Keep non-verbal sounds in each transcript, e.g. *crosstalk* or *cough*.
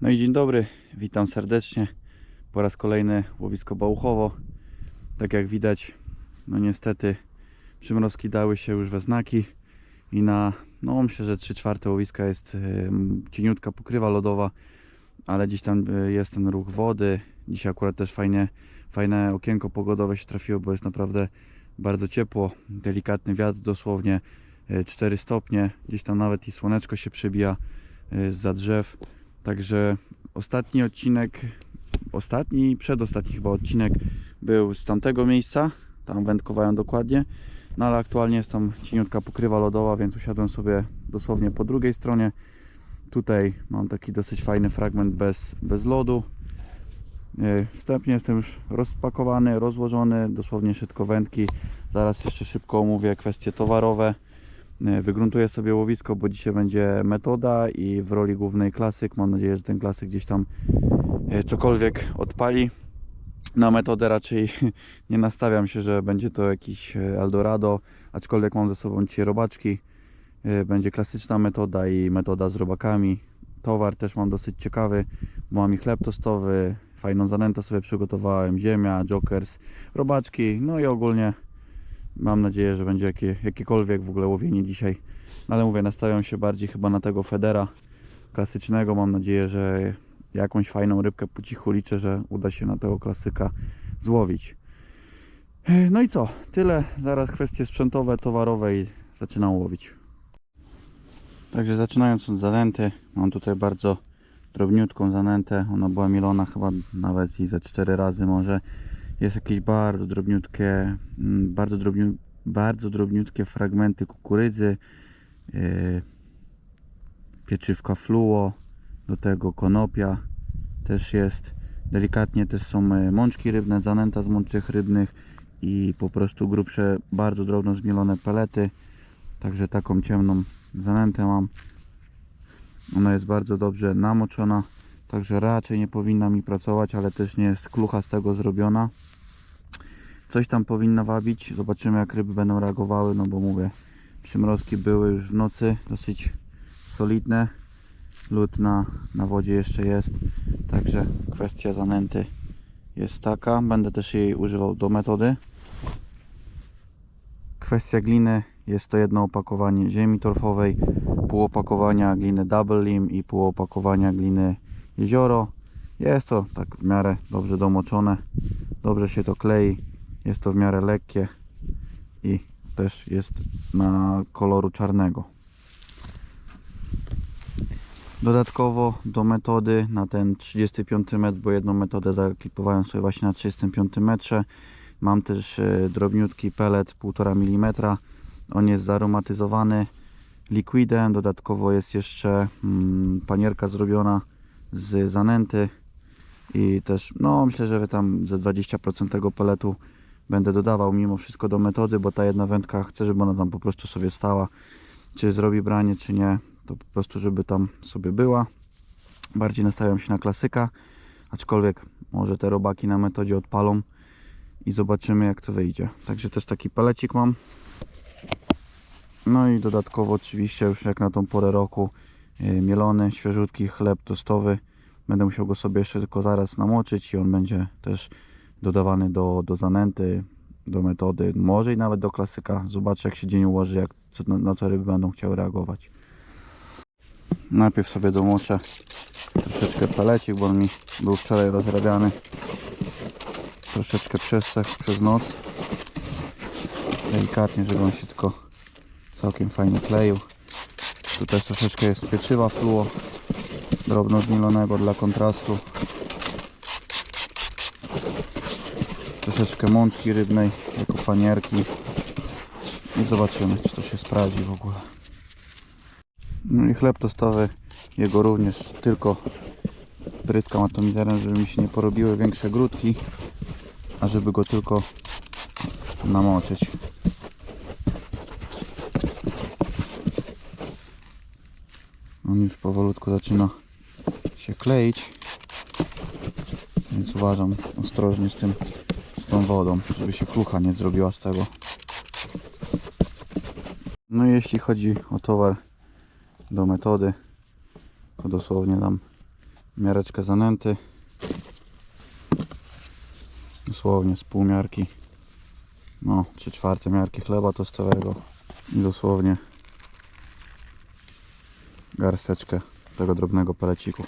No i dzień dobry, witam serdecznie. Po raz kolejny łowisko Bałchowo. Tak jak widać, no niestety przymrozki dały się już we znaki i na, no myślę, że 3 czwarte łowiska jest em, cieniutka pokrywa lodowa, ale gdzieś tam e, jest ten ruch wody. Dzisiaj akurat też fajnie, fajne okienko pogodowe się trafiło, bo jest naprawdę bardzo ciepło, delikatny wiatr dosłownie e, 4 stopnie, gdzieś tam nawet i słoneczko się przebija za drzew. Także ostatni odcinek, ostatni, przedostatni chyba odcinek był z tamtego miejsca, tam wędkowałem dokładnie, no ale aktualnie jest tam cieniutka pokrywa lodowa, więc usiadłem sobie dosłownie po drugiej stronie. Tutaj mam taki dosyć fajny fragment bez, bez lodu. Yy, Wstępnie jestem już rozpakowany, rozłożony, dosłownie szybko wędki. Zaraz jeszcze szybko omówię kwestie towarowe. Yy, Wygruntuję sobie łowisko, bo dzisiaj będzie metoda i w roli głównej klasyk. Mam nadzieję, że ten klasyk gdzieś tam yy, cokolwiek odpali. Na metodę raczej *laughs* nie nastawiam się, że będzie to jakiś yy, Eldorado, aczkolwiek mam ze sobą dzisiaj robaczki. Będzie klasyczna metoda i metoda z robakami. Towar też mam dosyć ciekawy, bo mam i chleb tostowy, fajną zanętę sobie przygotowałem, ziemia, jokers, robaczki, no i ogólnie Mam nadzieję, że będzie jakie, jakiekolwiek w ogóle łowienie dzisiaj. No Ale mówię, nastawiam się bardziej chyba na tego Federa klasycznego. Mam nadzieję, że jakąś fajną rybkę po cichu liczę, że uda się na tego klasyka złowić. No i co? Tyle. Zaraz kwestie sprzętowe, towarowe i zaczynam łowić. Także zaczynając od zanęty, mam tutaj bardzo drobniutką zanętę. Ona była milona chyba nawet i za 4 razy może jest jakieś bardzo drobniutkie, mm, bardzo, bardzo drobniutkie fragmenty kukurydzy, yy, pieczywka fluo, do tego konopia też jest. Delikatnie też są e, mączki rybne, zanęta z mączek rybnych i po prostu grubsze, bardzo drobno zmielone pelety. Także taką ciemną zanętę mam. Ona jest bardzo dobrze namoczona. Także raczej nie powinna mi pracować, ale też nie jest klucha z tego zrobiona. Coś tam powinna wabić. Zobaczymy jak ryby będą reagowały, no bo mówię, przymrozki były już w nocy dosyć solidne. Lód na, na wodzie jeszcze jest. Także kwestia zanęty jest taka. Będę też jej używał do metody. Kwestia gliny jest to jedno opakowanie ziemi torfowej, pół opakowania gliny Double Lim i pół opakowania gliny jezioro. Jest to tak w miarę dobrze domoczone, dobrze się to klei, jest to w miarę lekkie i też jest na koloru czarnego. Dodatkowo do metody na ten 35 metr, bo jedną metodę zaklipowałem sobie właśnie na 35 metrze. Mam też e, drobniutki pelet 1,5 mm. On jest zaromatyzowany liquidem. Dodatkowo jest jeszcze mm, panierka zrobiona z zanęty i też no myślę, że tam ze 20% tego peletu będę dodawał mimo wszystko do metody, bo ta jedna wędka chcę, żeby ona tam po prostu sobie stała. Czy zrobi branie, czy nie, to po prostu żeby tam sobie była. Bardziej nastawiam się na klasyka, aczkolwiek może te robaki na metodzie odpalą i zobaczymy jak to wyjdzie. Także też taki pelecik mam. No i dodatkowo oczywiście już jak na tą porę roku yy, mielony, świeżutki chleb tostowy. Będę musiał go sobie jeszcze tylko zaraz namoczyć i on będzie też dodawany do, do zanęty, do metody, może i nawet do klasyka. Zobaczę jak się dzień ułoży, jak, na, na co ryby będą chciały reagować. Najpierw sobie domoczę troszeczkę pelecik, bo on mi był wczoraj rozrabiany. Troszeczkę przesechł przez noc. Delikatnie, żeby on się tylko całkiem fajnie kleił. Tu też troszeczkę jest pieczywa fluo drobno zmielonego dla kontrastu. Troszeczkę mączki rybnej jako panierki. I zobaczymy czy to się sprawdzi w ogóle. No i chleb tostowy, jego również tylko pryskam atomizerem, żeby mi się nie porobiły większe grudki, a żeby go tylko namoczyć. On już powolutku zaczyna się kleić, więc uważam ostrożnie z tym, tą wodą, żeby się klucha nie zrobiła z tego. No i jeśli chodzi o towar do metody, to dosłownie tam Miareczkę zanęty. Dosłownie z półmiarki. No, 3 czwarte miarki chleba tostowego. I dosłownie garsteczkę tego drobnego peleciku.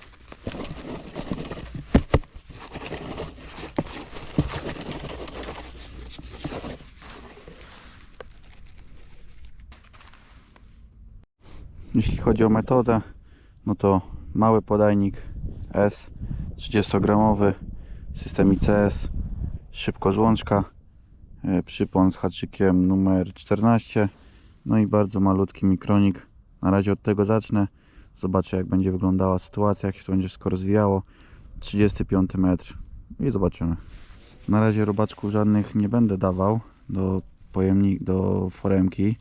Jeśli chodzi o metodę, no to mały podajnik S 30-gramowy, system ICS, szybko złączka, e, przypon z haczykiem numer 14, no i bardzo malutki mikronik. Na razie od tego zacznę. Zobaczę jak będzie wyglądała sytuacja, jak się to będzie wszystko rozwijało. 35 metr i zobaczymy. Na razie robaczków żadnych nie będę dawał do pojemnik, do foremki.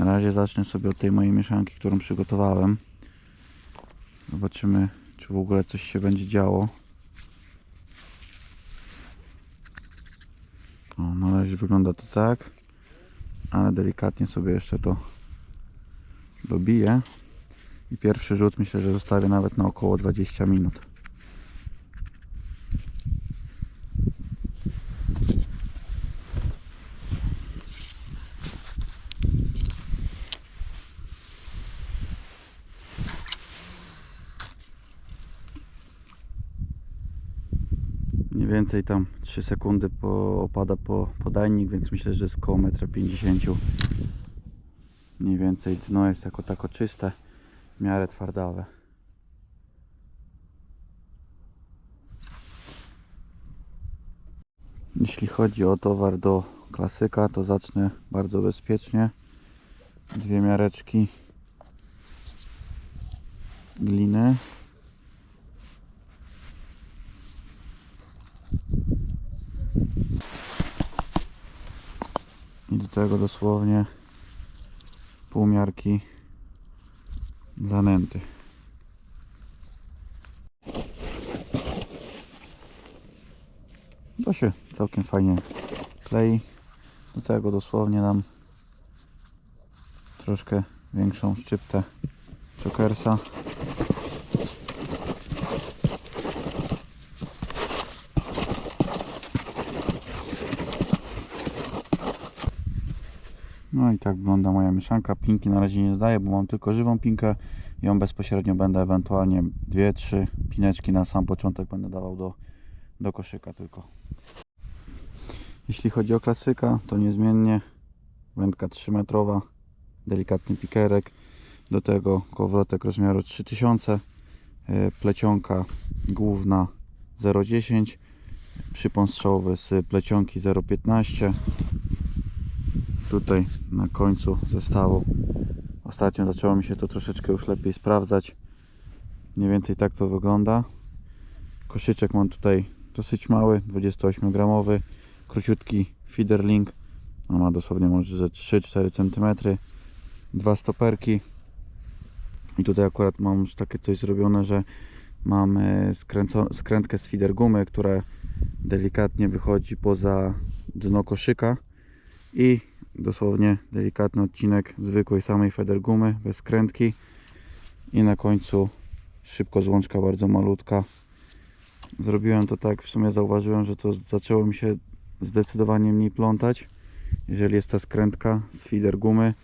Na razie zacznę sobie od tej mojej mieszanki, którą przygotowałem. Zobaczymy, czy w ogóle coś się będzie działo. O, na razie wygląda to tak, ale delikatnie sobie jeszcze to dobiję. I pierwszy rzut myślę, że zostawię nawet na około 20 minut. Mniej więcej tam 3 sekundy po, opada po podajnik, więc myślę, że jest koło 1,50 m. Mniej więcej dno jest jako tako czyste, w miarę twardawe. Jeśli chodzi o towar do klasyka, to zacznę bardzo bezpiecznie. Dwie miareczki gliny. Tego dosłownie półmiarki zanęty. To się całkiem fajnie klei. Do tego dosłownie dam troszkę większą szczyptę chokersa. No i tak wygląda moja mieszanka. Pinki na razie nie dodaję, bo mam tylko żywą pinkę. Ją bezpośrednio będę ewentualnie 2-3 pineczki na sam początek będę dawał do, do koszyka tylko. Jeśli chodzi o klasyka, to niezmiennie wędka 3 metrowa, delikatny pikerek, do tego kołowrotek rozmiaru 3000, e, plecionka główna 0,10, przypon strzałowy z plecionki 0,15 tutaj na końcu zestawu. Ostatnio zaczęło mi się to troszeczkę już lepiej sprawdzać. Mniej więcej tak to wygląda. Koszyczek mam tutaj dosyć mały, 28 gramowy, króciutki feederlink. On ma dosłownie może ze 3-4 cm. Dwa stoperki. I tutaj akurat mam już takie coś zrobione, że mam skrętkę z feeder gumy, która delikatnie wychodzi poza dno koszyka i dosłownie delikatny odcinek zwykłej samej feder gumy bez skrętki i na końcu szybko złączka bardzo malutka. Zrobiłem to tak, w sumie zauważyłem, że to zaczęło mi się zdecydowanie mniej plątać jeżeli jest ta skrętka z feeder gumy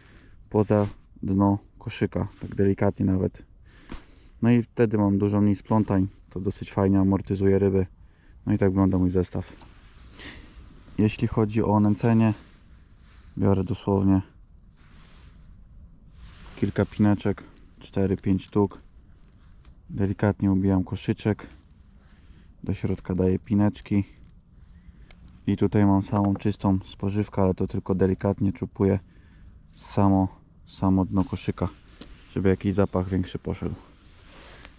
poza dno koszyka, tak delikatnie nawet. No i wtedy mam dużo mniej splątań to dosyć fajnie amortyzuje ryby. No i tak wygląda mój zestaw. Jeśli chodzi o nęcenie biorę dosłownie kilka pineczek 4-5 sztuk. Delikatnie ubijam koszyczek. Do środka daję pineczki. I tutaj mam samą czystą spożywkę ale to tylko delikatnie czupuję samo, samo dno koszyka żeby jakiś zapach większy poszedł.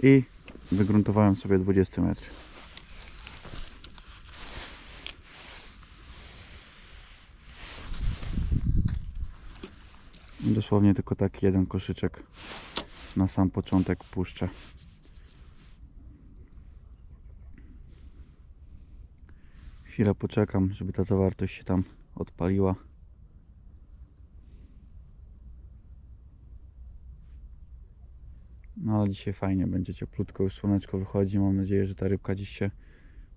I wygruntowałem sobie 20 metr dosłownie tylko taki jeden koszyczek na sam początek puszczę. Chwilę poczekam, żeby ta zawartość się tam odpaliła. No ale dzisiaj fajnie, będzie cieplutko, już słoneczko wychodzi. Mam nadzieję, że ta rybka dziś się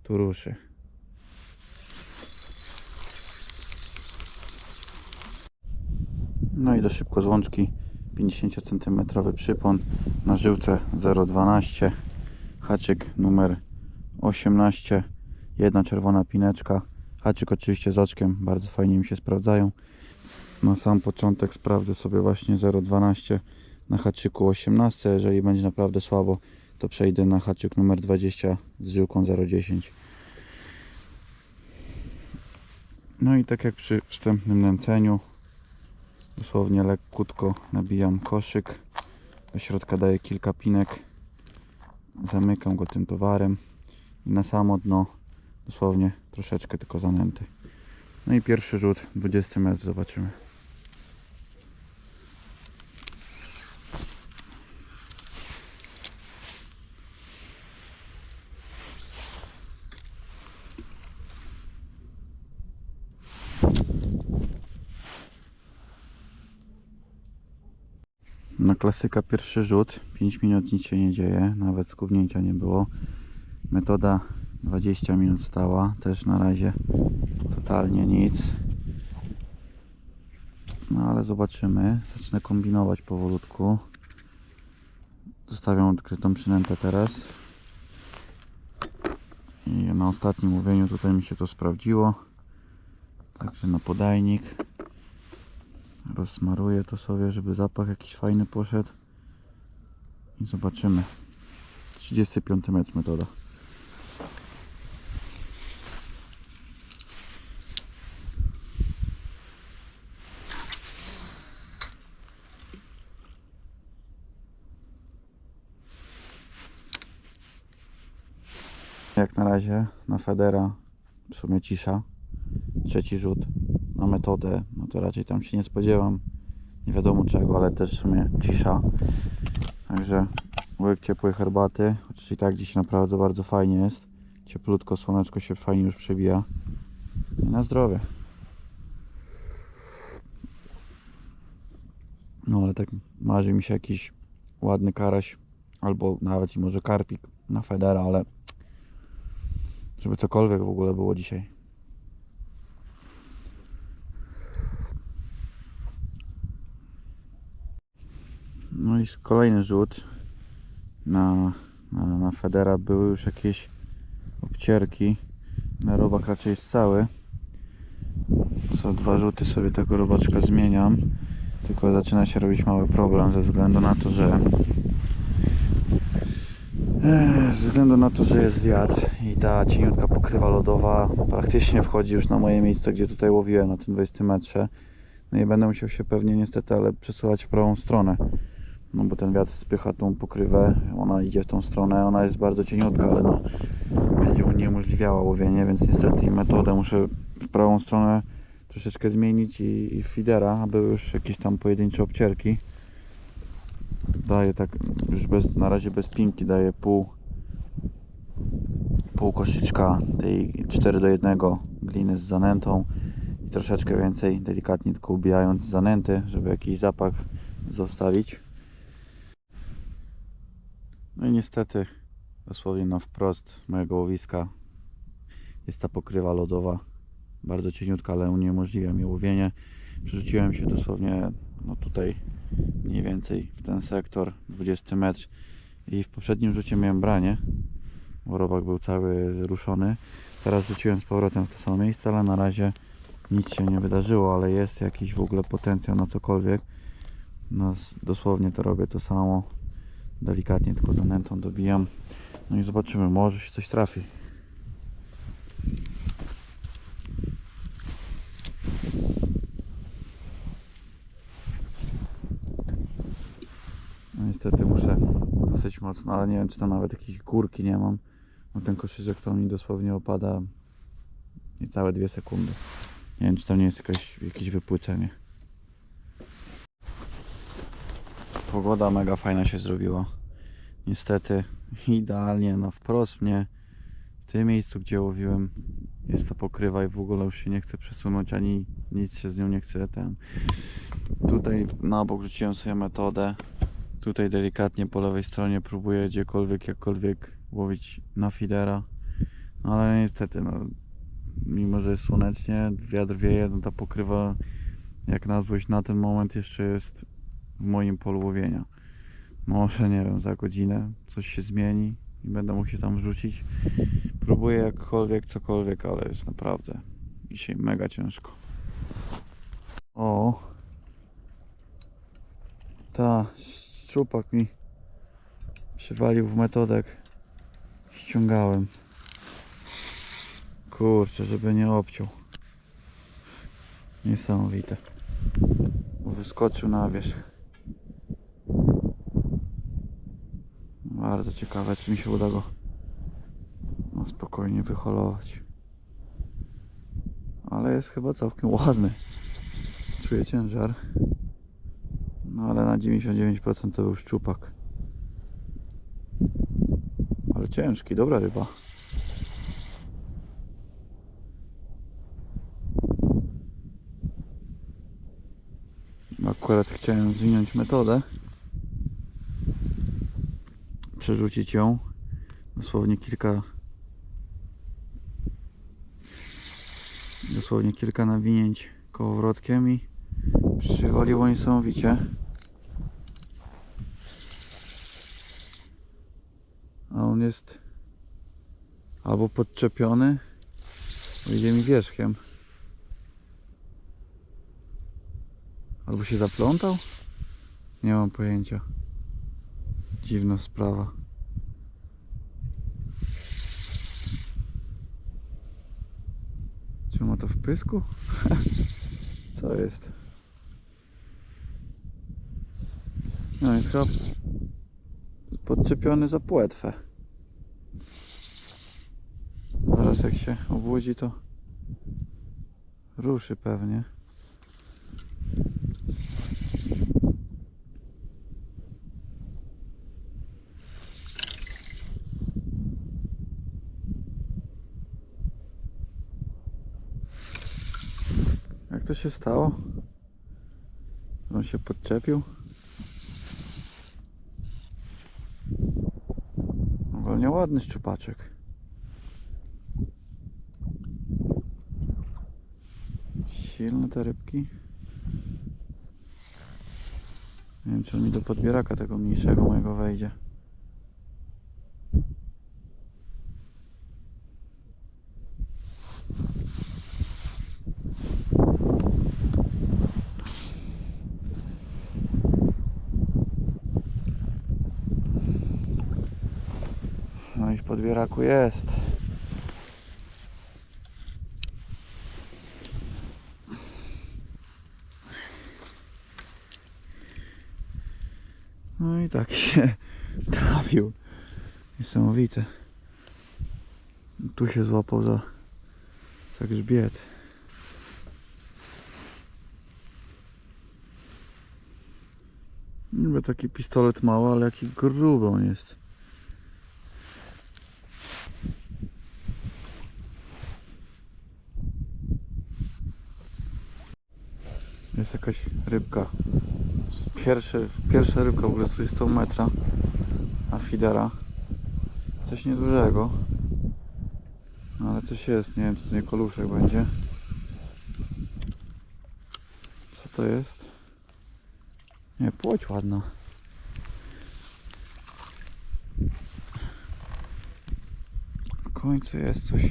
tu ruszy. No i do szybko złączki. 50 cm przypon na żyłce 0,12 haczyk numer 18 jedna czerwona pineczka. Haczyk oczywiście z oczkiem, bardzo fajnie mi się sprawdzają. Na sam początek sprawdzę sobie właśnie 0,12 na haczyku 18 jeżeli będzie naprawdę słabo to przejdę na haczyk numer 20 z żyłką 0,10 no i tak jak przy wstępnym nęceniu dosłownie lekkutko nabijam koszyk. Do środka daję kilka pinek. Zamykam go tym towarem. I na samo dno dosłownie troszeczkę tylko zanęty. No i pierwszy rzut 20 metr zobaczymy Na klasyka pierwszy rzut, 5 minut nic się nie dzieje, nawet skubnięcia nie było. Metoda 20 minut stała, też na razie totalnie nic. No ale zobaczymy, zacznę kombinować powolutku. Zostawiam odkrytą przynętę teraz. I na ostatnim łowieniu tutaj mi się to sprawdziło. Także na podajnik. Rozsmaruję to sobie, żeby zapach jakiś fajny poszedł. I zobaczymy. 35 metr metoda. Jak na razie na Federa w sumie cisza. Trzeci rzut na metodę, to raczej tam się nie spodziewam. Nie wiadomo czego, ale też w sumie cisza. Także łyk ciepłej herbaty, chociaż i tak dziś naprawdę bardzo fajnie jest. Cieplutko, słoneczko się fajnie już przebija. I na zdrowie. No ale tak marzy mi się jakiś ładny karaś, albo nawet i może karpik na Federa, ale żeby cokolwiek w ogóle było dzisiaj. No i kolejny rzut na, na, na Federa były już jakieś obcierki. Na robak raczej jest cały. Co dwa rzuty sobie tego robaczka zmieniam. Tylko zaczyna się robić mały problem ze względu na to, że ze względu na to, że jest wiatr i ta cieniutka pokrywa lodowa praktycznie wchodzi już na moje miejsce, gdzie tutaj łowiłem na tym 20 metrze. No i będę musiał się pewnie niestety, ale przesuwać w prawą stronę. No bo ten wiatr spycha tą pokrywę, ona idzie w tą stronę, ona jest bardzo cieniutka, ale no będzie uniemożliwiała łowienie, więc niestety metodę muszę w prawą stronę troszeczkę zmienić i, i feedera, aby już jakieś tam pojedyncze obcierki. Daję tak już bez, na razie bez pinki daję pół pół koszyczka tej 4 do 1 gliny z zanętą i troszeczkę więcej delikatnie tylko ubijając zanęty, żeby jakiś zapach zostawić. No i niestety dosłownie na wprost mojego łowiska jest ta pokrywa lodowa. Bardzo cieniutka, ale uniemożliwia mi łowienie. Przerzuciłem się dosłownie no tutaj mniej więcej w ten sektor 20 metr. I w poprzednim rzucie miałem branie. Bo robak był cały ruszony. Teraz rzuciłem z powrotem w to samo miejsce ale na razie nic się nie wydarzyło ale jest jakiś w ogóle potencjał na cokolwiek. No, dosłownie to robię to samo delikatnie tylko zanętą dobijam no i zobaczymy może się coś trafi No niestety muszę dosyć mocno, ale nie wiem czy tam nawet jakieś górki nie mam. No ten koszyczek to mi dosłownie opada niecałe dwie sekundy. Nie wiem czy tam nie jest jakaś, jakieś wypłycenie. Pogoda mega fajna się zrobiła. Niestety idealnie na wprost mnie w tym miejscu gdzie łowiłem jest ta pokrywa i w ogóle już się nie chce przesunąć ani nic się z nią nie chce ten. Tutaj na bok rzuciłem sobie metodę Tutaj delikatnie po lewej stronie próbuję gdziekolwiek, jakkolwiek łowić na fidera. No ale niestety, no, mimo że jest słonecznie, wiatr wieje, no ta pokrywa jak na złość na ten moment jeszcze jest w moim polu łowienia. Może, nie wiem, za godzinę coś się zmieni i będę mógł się tam wrzucić. Próbuję jakkolwiek, cokolwiek, ale jest naprawdę dzisiaj mega ciężko. O! Ta, szczupak mi przywalił w metodek. Ściągałem. Kurczę, żeby nie obciął. Niesamowite. Wyskoczył na wierzch. Bardzo ciekawe, czy mi się uda go spokojnie wyholować. Ale jest chyba całkiem ładny. Czuję ciężar. No ale na 99% to był szczupak. Ale ciężki, dobra ryba. Akurat chciałem zwinąć metodę. Przerzucić ją. Dosłownie kilka. Dosłownie kilka nawinięć kołowrotkiem i przywaliło niesamowicie. A on jest albo podczepiony, idzie mi wierzchiem. Albo się zaplątał? Nie mam pojęcia. Dziwna sprawa. Czy ma to w pysku? *laughs* Co jest? No jest chyba podczepiony za płetwę. Zaraz jak się obudzi to ruszy pewnie. Jak to się stało? On się podczepił. Ogólnie ładny szczupaczek. Silne te rybki. Nie wiem czy on mi do podbieraka tego mniejszego mojego wejdzie. No i podbieraku jest. No i tak się *laughs* trafił. Niesamowite. Tu się złapał za, za grzbiet. Niby taki pistolet mały, ale jaki gruby on jest. Jest jakaś rybka. Pierwszy, pierwsza rybka w ogóle z 30 metra. A fidera. Coś niedużego. No, Ale coś jest, nie wiem czy to nie koluszek będzie. Co to jest? Nie, płoć ładna. W końcu jest coś.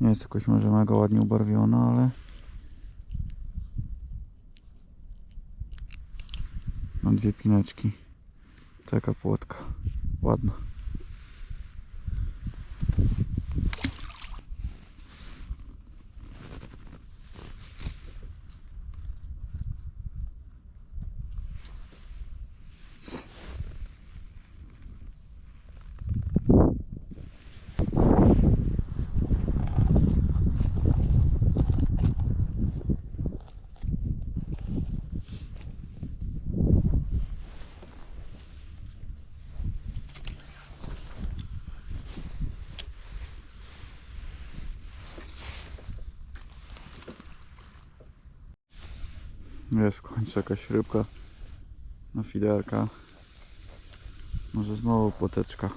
Nie jest jakoś może mega ładnie ubarwiona, ale Dwie pineczki. Taka płotka. Ładna. Jest w końcu jakaś rybka na fiderka. Może znowu płoteczka.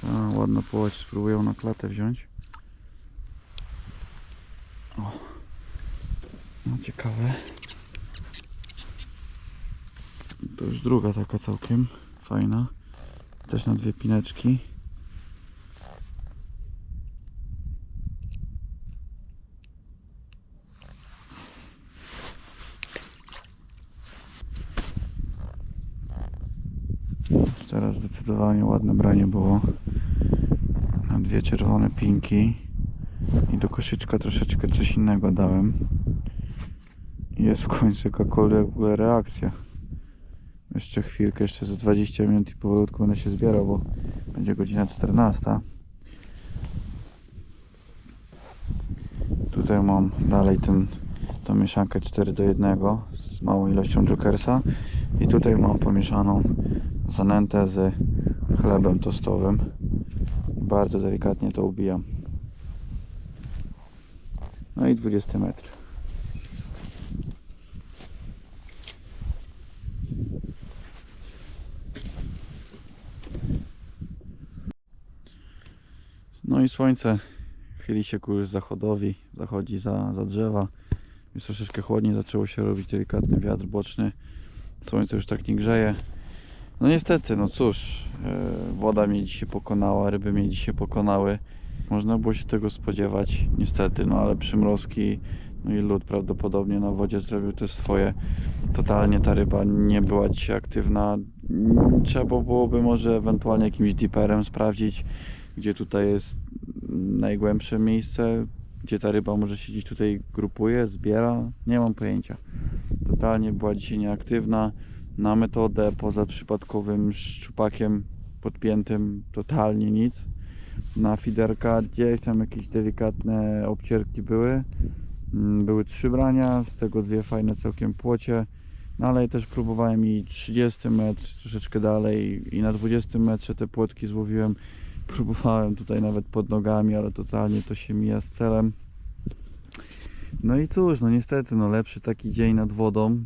Ta ładna płoć, spróbuję na klatę wziąć. O. No ciekawe. To już druga taka całkiem fajna. Też na dwie pineczki. Teraz zdecydowanie ładne branie było. Na dwie czerwone pinki. I do koszyczka troszeczkę coś innego dałem. Jest w końcu jakakolwiek reakcja. Jeszcze chwilkę, jeszcze za 20 minut i powolutku będę się zbierał, bo będzie godzina 14. Tutaj mam dalej ten, tą mieszankę 4 do 1 z małą ilością jokersa i tutaj mam pomieszaną zanętę z chlebem tostowym. Bardzo delikatnie to ubijam. No i 20 metr. No i słońce chyli się ku już zachodowi, zachodzi za, za drzewa. Już troszeczkę chłodniej zaczęło się robić, delikatny wiatr boczny. Słońce już tak nie grzeje. No niestety, no cóż, e, woda mnie dzisiaj pokonała, ryby mnie dzisiaj pokonały. Można było się tego spodziewać, niestety, no ale przymrozki, no i lód prawdopodobnie na wodzie zrobił też swoje. Totalnie ta ryba nie była dzisiaj aktywna. Trzeba byłoby może ewentualnie jakimś diperem sprawdzić, gdzie tutaj jest najgłębsze miejsce, gdzie ta ryba może siedzieć tutaj grupuje, zbiera. Nie mam pojęcia. Totalnie była dzisiaj nieaktywna. Na metodę poza przypadkowym szczupakiem podpiętym totalnie nic. Na fiderka gdzieś tam jakieś delikatne obcierki były. Mm, Były trzy brania, z tego dwie fajne całkiem płocie. No ale też próbowałem i 30 metr, troszeczkę dalej i na 20 metrze te płotki złowiłem. Próbowałem tutaj nawet pod nogami, ale totalnie to się mija z celem. No i cóż, no niestety, no lepszy taki dzień nad wodą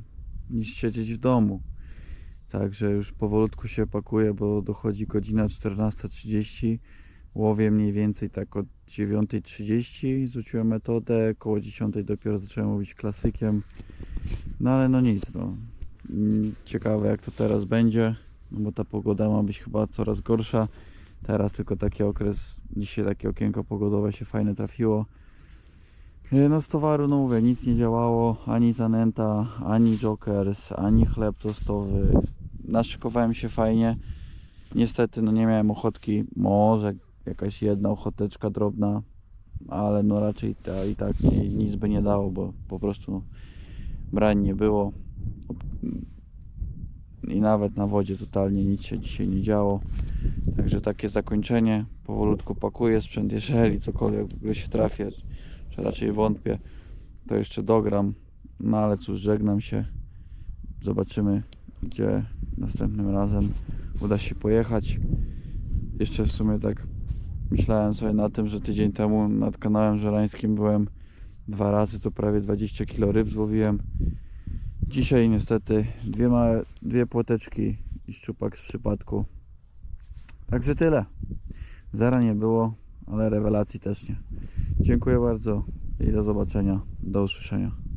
niż siedzieć w domu. Także już powolutku się pakuję, bo dochodzi godzina 14.30. Łowię mniej więcej tak od 9.30. Zrzuciłem metodę, koło 10 dopiero zacząłem mówić klasykiem. No ale no nic, no. Mm, Ciekawe jak to teraz będzie, no bo ta pogoda ma być chyba coraz gorsza. Teraz tylko taki okres, dzisiaj takie okienko pogodowe się fajne trafiło. E, No z towaru, no mówię, nic nie działało, ani zanęta, ani jokers, ani chleb tostowy. Naszykowałem się fajnie. Niestety, no nie miałem ochotki, może jakaś jedna ochoteczka drobna, ale no raczej ta, i tak nie, nic by nie dało, bo po prostu no, brań nie było. I nawet na wodzie totalnie nic się dzisiaj nie działo. Także takie zakończenie. Powolutku pakuję sprzęt, jeżeli cokolwiek w ogóle się trafię, czy raczej wątpię, to jeszcze dogram. No ale cóż, żegnam się. Zobaczymy, gdzie następnym razem uda się pojechać. Jeszcze w sumie tak myślałem sobie na tym, że tydzień temu nad kanałem żerańskim byłem dwa razy, to prawie 20 kg ryb złowiłem. Dzisiaj niestety dwie małe, dwie płoteczki i szczupak z przypadku. Także tyle. Zera nie było, ale rewelacji też nie. Dziękuję bardzo i do zobaczenia. Do usłyszenia.